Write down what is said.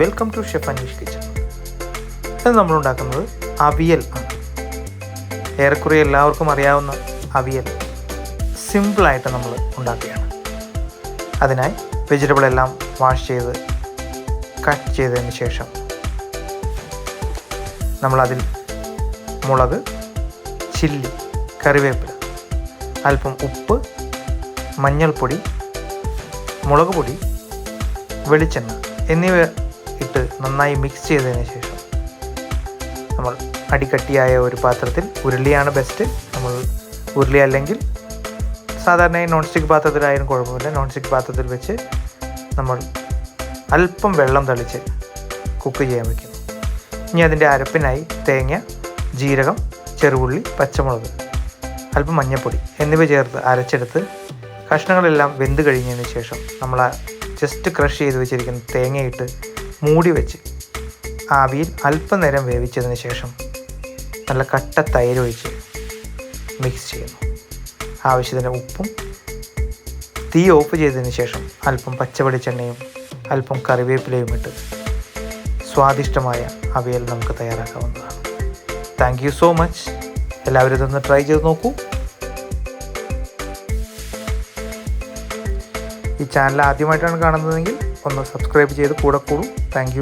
Welcome to chef Aneesh kitchen ഇത് നമ്മൾ ഉണ്ടാക്കുന്നത് അവിയൽ ആണ്. ഏറെക്കുറെ എല്ലാവർക്കും അറിയാവുന്ന അവിയൽ. സിമ്പിളായിട്ട് നമ്മൾ ഉണ്ടാക്കുകയാണ്. അതിനായി വെജിറ്റബിൾ എല്ലാം വാഷ് ചെയ്ത് കട്ട് ചെയ്തതിന് ശേഷം നമ്മളതിൽ മുളക് ചില്ലി കറിവേപ്പില അല്പം ഉപ്പ് മഞ്ഞൾപ്പൊടി മുളക് പൊടി വെളിച്ചെണ്ണ എന്നിവ നന്നായി മിക്സ് ചെയ്തതിന് ശേഷം നമ്മൾ അടിക്കട്ടിയായ ഒരു പാത്രത്തിൽ ഉരുളിയാണ് ബെസ്റ്റ് നമ്മൾ ഉരുളി അല്ലെങ്കിൽ സാധാരണയായി നോൺ സ്റ്റിക്ക് പാത്രത്തിലായാലും കുഴപ്പമില്ല. നോൺ സ്റ്റിക്ക് പാത്രത്തിൽ വെച്ച് നമ്മൾ അല്പം വെള്ളം തളിച്ച് കുക്ക് ചെയ്യാൻ വയ്ക്കും ഇനി അതിന്റെ അരപ്പിനായി തേങ്ങ ജീരകം ചെറുപുള്ളി പച്ചമുളക് അല്പം മഞ്ഞൾപ്പൊടി എന്നിവ ചേർത്ത് അരച്ചെടുത്ത് കഷ്ണങ്ങളെല്ലാം വെന്ത് കഴിഞ്ഞതിന് ശേഷം നമ്മൾ ജസ്റ്റ് ക്രഷ് ചെയ്ത് വെച്ചിരിക്കുന്ന തേങ്ങയിട്ട് മൂടി വെച്ച് ആവിയിൽ അല്പനേരം വേവിച്ചതിന് ശേഷം നല്ല കട്ട തൈര് ഒഴിച്ച് മിക്സ് ചെയ്യുന്നു. ആവശ്യത്തിന് ഉപ്പും തീ ഓഫ് ചെയ്തതിന് ശേഷം അല്പം പച്ചവെളിച്ചെണ്ണയും അല്പം കറിവേപ്പിലയും ഇട്ട് സ്വാദിഷ്ടമായ അവിയൽ നമുക്ക് തയ്യാറാക്കാവുന്നതാണ്. താങ്ക് യു സോ മച്ച് എല്ലാവരും ഇതൊന്ന് ട്രൈ ചെയ്ത് നോക്കൂ. ഈ ചാനൽ ആദ്യമായിട്ടാണ് കാണുന്നതെങ്കിൽ ഒന്ന് സബ്സ്ക്രൈബ് ചെയ്ത് കൂടെ കൂടും. താങ്ക്